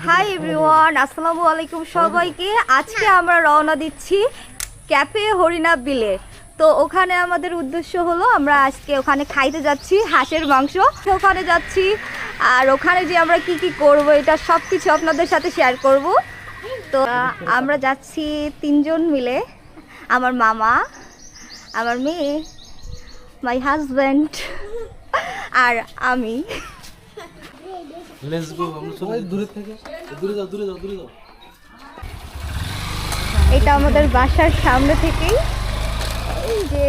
Hi everyone আসসালামু আলাইকুম সবাইকে। আজকে আমরা রওনা দিচ্ছি ক্যাফে হরিণা বিলে। তো ওখানে আমাদের উদ্দেশ্য হলো আমরা আজকে ওখানে খাইতে যাচ্ছি হাঁসের মাংস। ওখানে যাচ্ছি আর ওখানে যে আমরা কি কি করব এটা সব কিছু আপনাদের সাথে শেয়ার করব। তো আমরা যাচ্ছি তিনজন মিলে আমার মামা আমার মেয়ে মাই হাজব্যান্ড আর আমি। লেটস গো আমরা সবাই দূরে থেকে। দূরে যাও দূরে যাও দূরে যাও। এটা আমাদের বাসার সামনে থেকেই। যে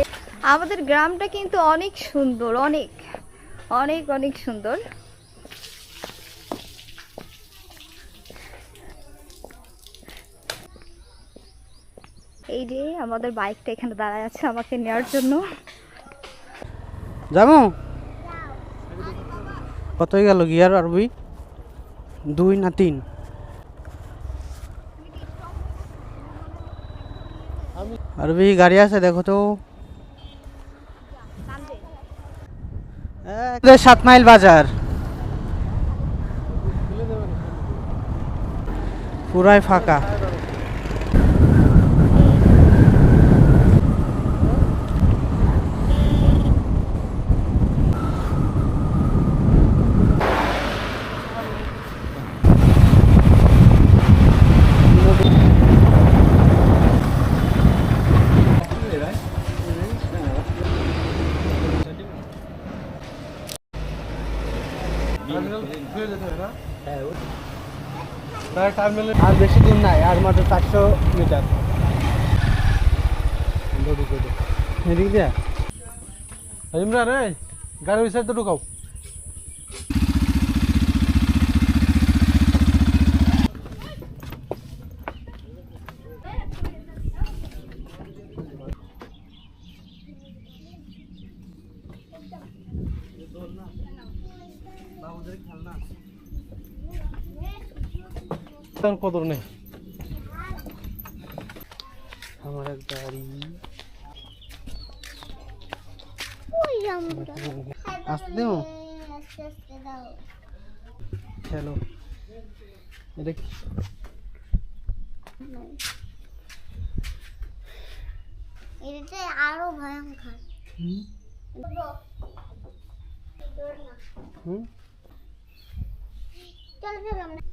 আমাদের গ্রামটা কিন্তু অনেক সুন্দর অনেক অনেক অনেক সুন্দর। এই যে আমাদের বাইকটা এখানে দাঁড়ায় আছে আমাকে নেওয়ার জন্য। যাব কতই গেল গিয়ার আরবি দুই না তিন। আরবি গাড়ি আছে দেখো তো। সাত মাইল বাজার। পুরাই ফাঁকা। আর বেশি দূর নাই, আর মাত্র চারশো মিটার। এদিক দিয়া। রে গাড়ি ওই সাইড তো ঢুকাও। কদর নেই। আমার এক গাড়ি। আসতে দেবো? চলো এটা কি? এটা আরও ভয়ঙ্কর। হুম? চল চল আমরা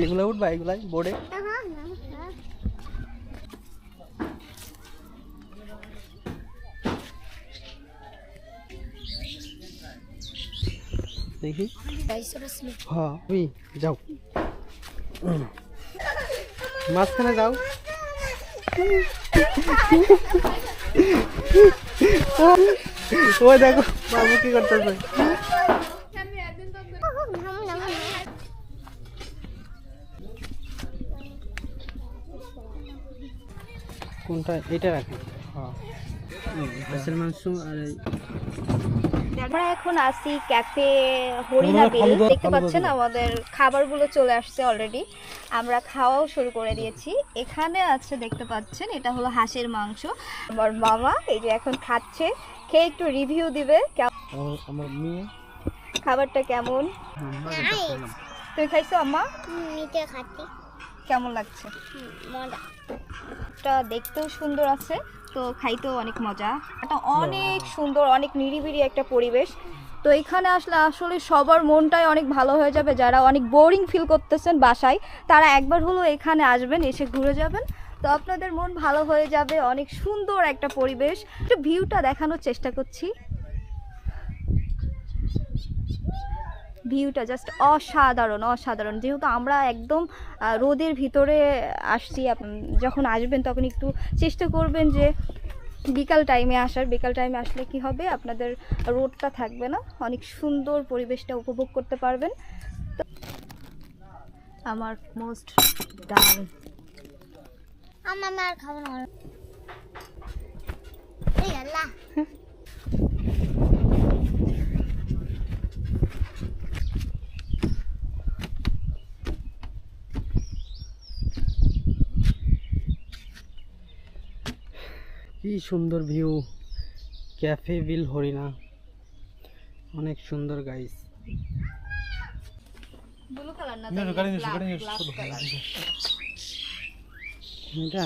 এগুলো উঠবা এগুলাই বোর্ডে দেখি। যাও। মাঝখানে যাও। দেখো বাবু কি করতেছে? কোনটা? এটা রাখি। হ্যাঁ। হাঁসের মাংস আর আমরা এখন আসি ক্যাফে হরিণা বিল দেখতে পাচ্ছেন আমাদের খাবারগুলো চলে আসছে অলরেডি আমরা খাওয়াও শুরু করে দিয়েছি। এখানে আছে দেখতে পাচ্ছেন এটা হলো হাঁসের মাংস। আমার মামা এই যে এখন খাচ্ছে। খেয়ে একটু রিভিউ দিবে? আমার মেয়ে। খাবারটা কেমন? তুমি খাইছো আম্মা? খাচ্ছি। কেমন লাগছে? মজা। এটা দেখতেও সুন্দর আছে তো খাইতেও অনেক মজা। এটা অনেক সুন্দর অনেক নিরিবিলি একটা পরিবেশ। তো এখানে আসলে আসলে সবার মনটাই অনেক ভালো হয়ে যাবে যারা অনেক বোরিং ফিল করতেছেন বাসায় তারা একবার হলো এখানে আসবেন এসে ঘুরে যাবেন। তো আপনাদের মন ভালো হয়ে যাবে অনেক সুন্দর একটা পরিবেশ। একটু ভিউটা দেখানোর চেষ্টা করছি। ভিউটা জাস্ট অসাধারণ অসাধারণ। যেহেতু আমরা একদম রোদের ভিতরে আসছি যখন আসবেন তখন একটু চেষ্টা করবেন যে বিকাল টাইমে আসার। বিকাল টাইমে আসলে কি হবে? আপনাদের রোডটা থাকবে না। অনেক সুন্দর পরিবেশটা উপভোগ করতে পারবেন। আমার মোস্ট ডান আমার আর খাব না এই আল্লাহ কি সুন্দর ভিউ। ক্যাফে বিল হরিণা অনেক সুন্দর গাইস ব্লু কালার না গাড়ি নিয়ে গাড়ি নিয়ে এটা?